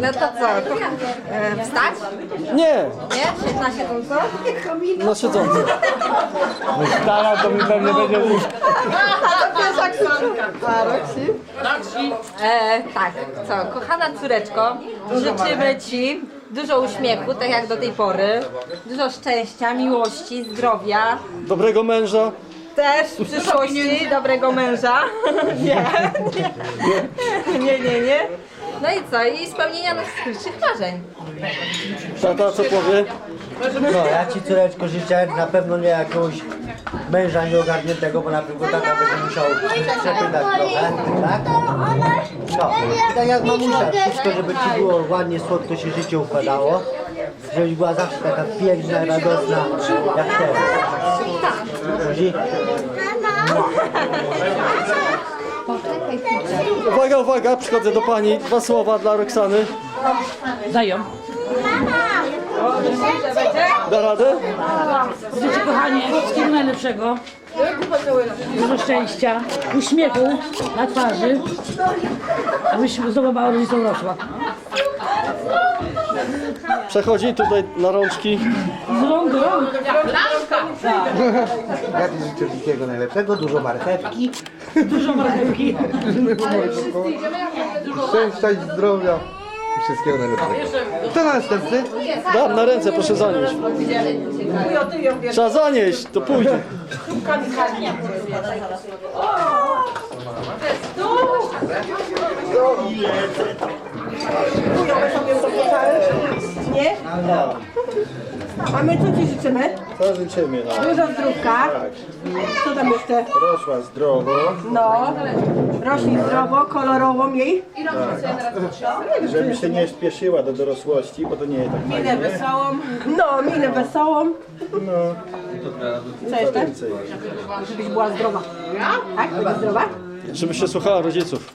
No to co? E, wstać? Nie, Nie? Się na siedząco? na siedząco. Stara to mi pewnie będzie A, Roxy? E, tak, co? Kochana córeczko, życzymy Ci dużo uśmiechu, tak jak do tej pory, dużo szczęścia, miłości, zdrowia, Dobrego męża. też w przyszłości dobrego męża. Nie, nie, nie, nie, nie. No i co? I spełnienia najskrytszych marzeń. Tata co powie? No, ja ci córeczko życzę na pewno nie jakiegoś męża nieogarniętego, bo na przykład tata będzie musiał przepytać trochę, tak? No, i tak jak mamusia, wszystko, żeby ci było ładnie, słodko się życie układało, żebyś była zawsze taka piękna, radosna, jak teraz. Buzi? Uwaga, uwaga, przychodzę do pani. Dwa słowa dla Roxany. Dają. Da radę? Życzę kochanie wszystkiego najlepszego. Dużo szczęścia, uśmiechu na twarzy. Abyś znowu mała rodzicą rosła. Przechodzi tutaj na rączki. Z rąk do rąk. Ja ci życzę wszystkiego najlepszego, dużo marchewki, Dużo marchewki. szczęścia i zdrowia i wszystkiego najlepszego. Kto następny? Dam na ręce, proszę zanieść. Trzeba zanieść, to pójdzie. Nie? A my co Ci życzymy? To życzymy, no. Dużo zdrówka. Co tam jeszcze? Rosła zdrowo, No. Rośnij zdrowo, kolorowo miej. żeby się nie spieszyła do dorosłości, bo to nie jest tak fajnie. wesołą. No, minę wesołą. No, Co jeszcze? więcej. Żebyś była zdrowa. Tak? Będziesz zdrowa? Żeby się słuchała rodziców.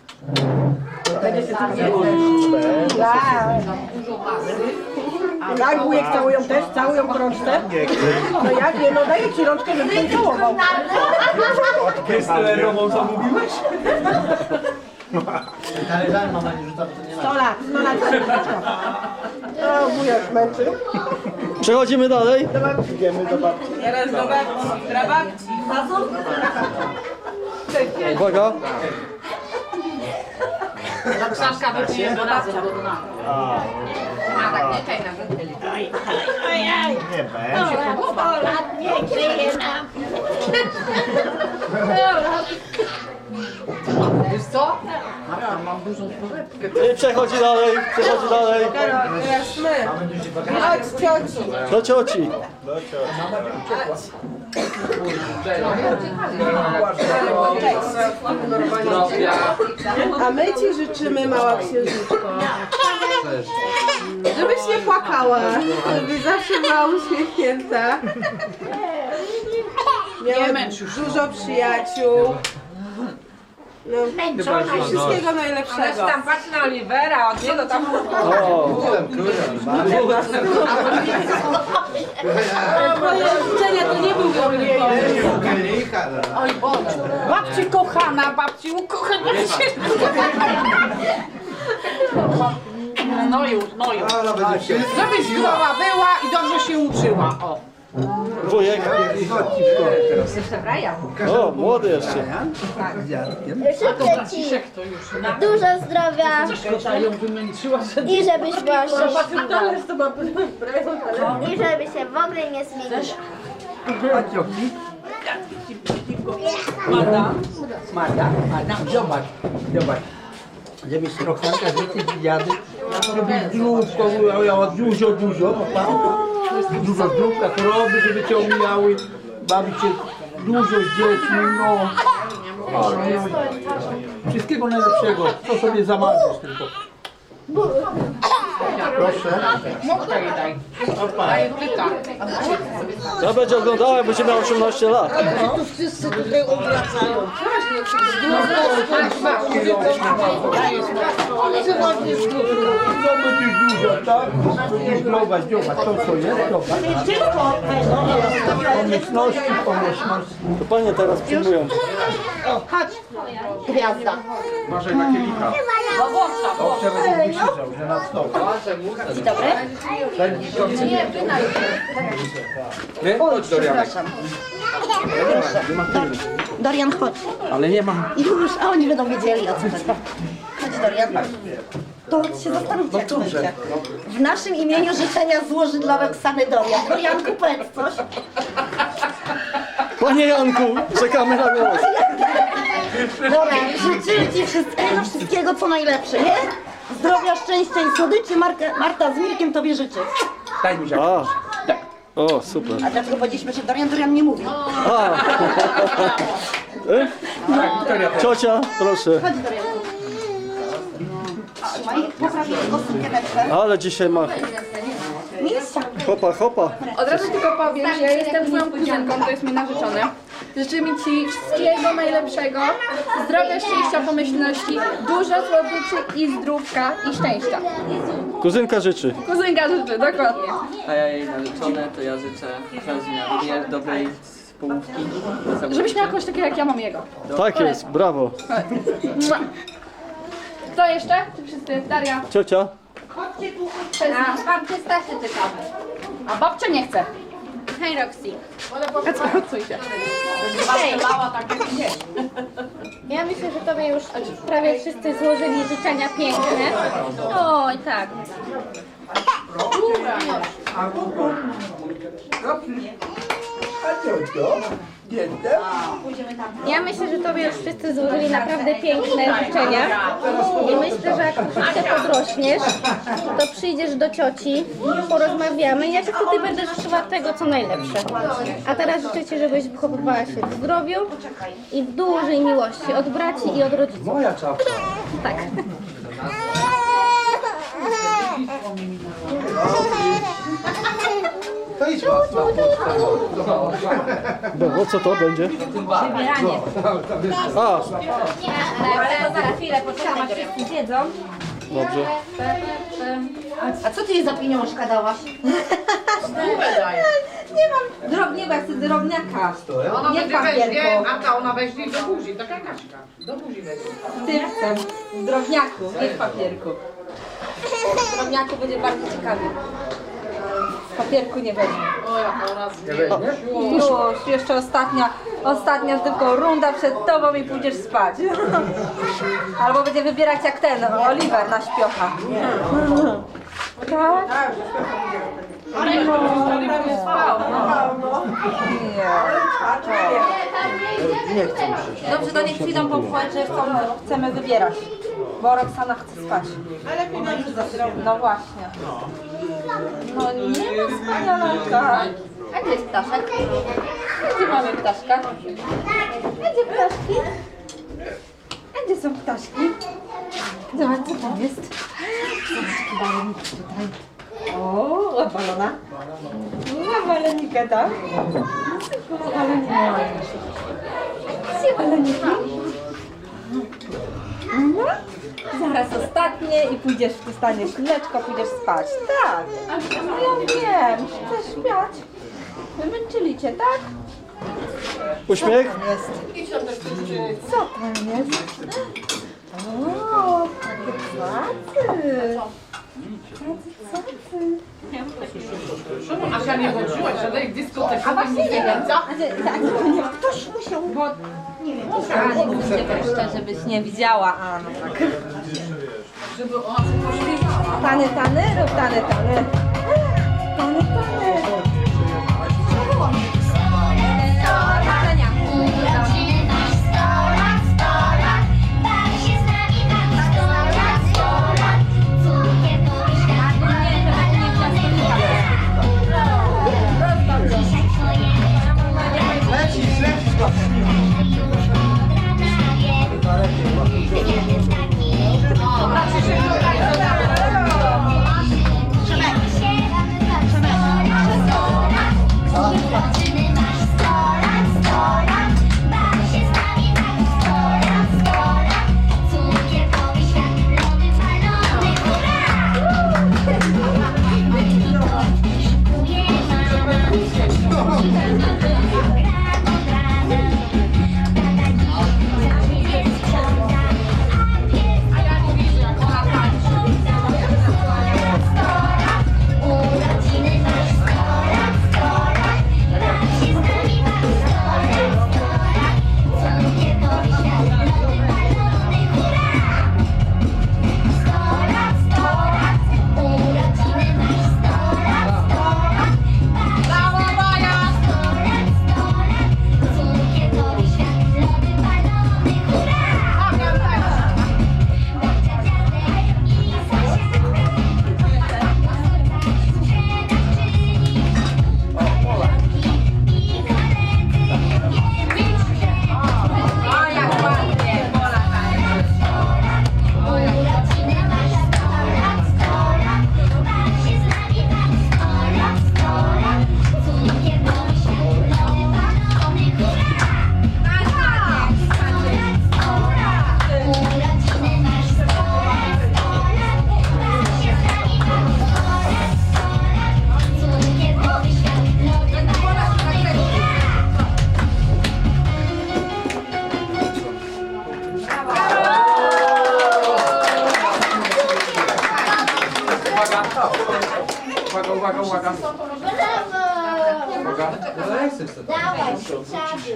Będziesz się. Tak. Jak wujek całują też? Całują w rączce? No jak nie? No daję Ci rączkę, żebyś ją całował. Talerzami mama nie rzuca, bo to nie ma. 100 lat, 100 lat. O, wujek męczy. Przechodzimy dalej. Idziemy do babci. Teraz do babci. Dla babci. Uwaga. Nie będzie. I przechodzi dalej, przechodzi dalej. Teraz my. Chodź, cioci. Do cioci. A my Ci życzymy, mała księżniczko, żebyś nie płakała, żebyś zawsze była uśmiechnięta. Miała dużo przyjaciół. No, i wszystkiego najlepszego. Tam patrz na Olivera, od niego tam... Moje życzenia to nie był Babci kochana, babci ukochana. No już, no już. Żebyś zdrowa była i dobrze się uczyła. O. Wujek. Jeszcze Brian. O, młody jeszcze. Życzę Ci dużo zdrowia Ta ją wymęczyła, że i żebyś była szczęśliwa. I żeby się w ogóle nie zmieniła. Marta, Marta, zobacz, zobacz. Żebyś Roxanka więcej dziady, żebyś zdrówko miała dużo, dużo, dużo zdrówka, choroby, żeby cię omijały, bawić się dużo z dziećmi, no. O. Wszystkiego najlepszego, co sobie zamarzysz tylko. Proszę. Ja będzie oglądała, będzie miał 18 lat. Wszyscy tutaj odwracają. Mamy tu dużo, tak? Zdrowa, zdrowa, to co jest, zobacz. Pomyślności, pomyślności. To panie teraz przyjmują. Gwiazda. Uważaj na kielicha. Owcze krzyczał, że na. Dzień dobry. Dorian, chodź. Ale nie ma. Już, a oni będą wiedzieli o co chodzi. Chodź Dorian. To się zastanówcie, jak myślę. W naszym imieniu życzenia złoży dla Roxany Dorian. Dorianku, powiedz coś. Panie Janku, czekamy na głos. Dobra, życzymy Ci wszystkiego, wszystkiego co najlepsze, nie? Zdrowia, szczęścia i słodyczy Marka, Marta z Mirkiem Tobie życzy. Daj mi się. A. O, super. A dlaczego powiedzieliśmy, że Dorian, Dorian nie mówi? A. E? Ciocia, proszę. Chodź Dorian. Trzymaj, poprawię tylko sukieneczkę. Ale dzisiaj ma Miejsca. hopa, hopa. Od razu tylko powiem, że ja jestem twoją kuzynką, to jest mój narzeczony. Życzymy Ci wszystkiego najlepszego, zdrowia, szczęścia, pomyślności, dużo słodyczy i zdrówka i szczęścia. Kuzynka życzy. Kuzynka życzy, dokładnie. A ja jej narzeczone, to ja życzę również dobrej połówki. Żebyś miał kogoś takiego jak ja mam jego. Tak jest, brawo. Mua. Kto jeszcze? Czy wszyscy? Daria. Ciocia. A pan Stasie czekamy. A babcia nie chce. Hej Roxy. Odsuń się. Ja myślę, że Tobie już prawie wszyscy złożyli życzenia piękne. Oj, tak. A co to? Jestem? Ja myślę, że Tobie już wszyscy złożyli naprawdę piękne życzenia. I myślę, że jak troszeczkę podrośniesz, to przyjdziesz do cioci, porozmawiamy. Ja Ci wtedy będę życzyła tego, co najlepsze. A teraz życzę Ci, żebyś wychowywała się w zdrowiu i w dużej miłości od braci i od rodziców. Moja czapka. Tak. To idź was. Bo co to będzie? Wybieranie. A, Ale to za chwilę, poczekam aż wszyscy wiedzą. dobrze. A co Ty jej za pieniążka dałaś? Nie mam drobniego, ja chcę drobniaka. Ona Nie będzie weźmie, papierko. a ta ona weźmie do buzi, taka Kaśka. Do buzi weźmie. Ty chcę. W drobniaku, nie w papierku. W drobniaku będzie bardzo ciekawie. W papierku nie będzie. O, jak ona Już, jeszcze ostatnia, ostatnia tylko runda przed tobą i pójdziesz spać. Albo będzie wybierać jak ten, Oliver na śpiocha. Tak? Nie. Dobrze, to niech przyjdą powołać, że chcą, chcemy wybierać. Bo Roxana chce spać. No właśnie. No nie ma wspanialanka. A gdzie jest ptaszek? Gdzie mamy ptaszka? A gdzie ptaszki? A gdzie są ptaszki? Zobacz, co tam jest. Zobacz, jaki balonik tutaj. O, balona. Na balonikę, tak? Balonika. Gdzie baloniki? Mhm. Zaraz ostatnie i pójdziesz, dostaniesz mleczko, pójdziesz spać. Tak. No ja wiem, chcesz śpiać. Wymęczyli cię, tak? Uśmiech? Jest. Co tam jest? O, takie płacy. Asia nie włączyłaś żadnej dyskoteki. A właśnie nie wiem. Tak, nie, Ktoś musiał. Bo nie wiem, a nie będzie jeszcze, żebyś nie widziała. A, no tak. Żeby ona pośpiewała. Tany, tany, rób tany, tany. Tany, tany.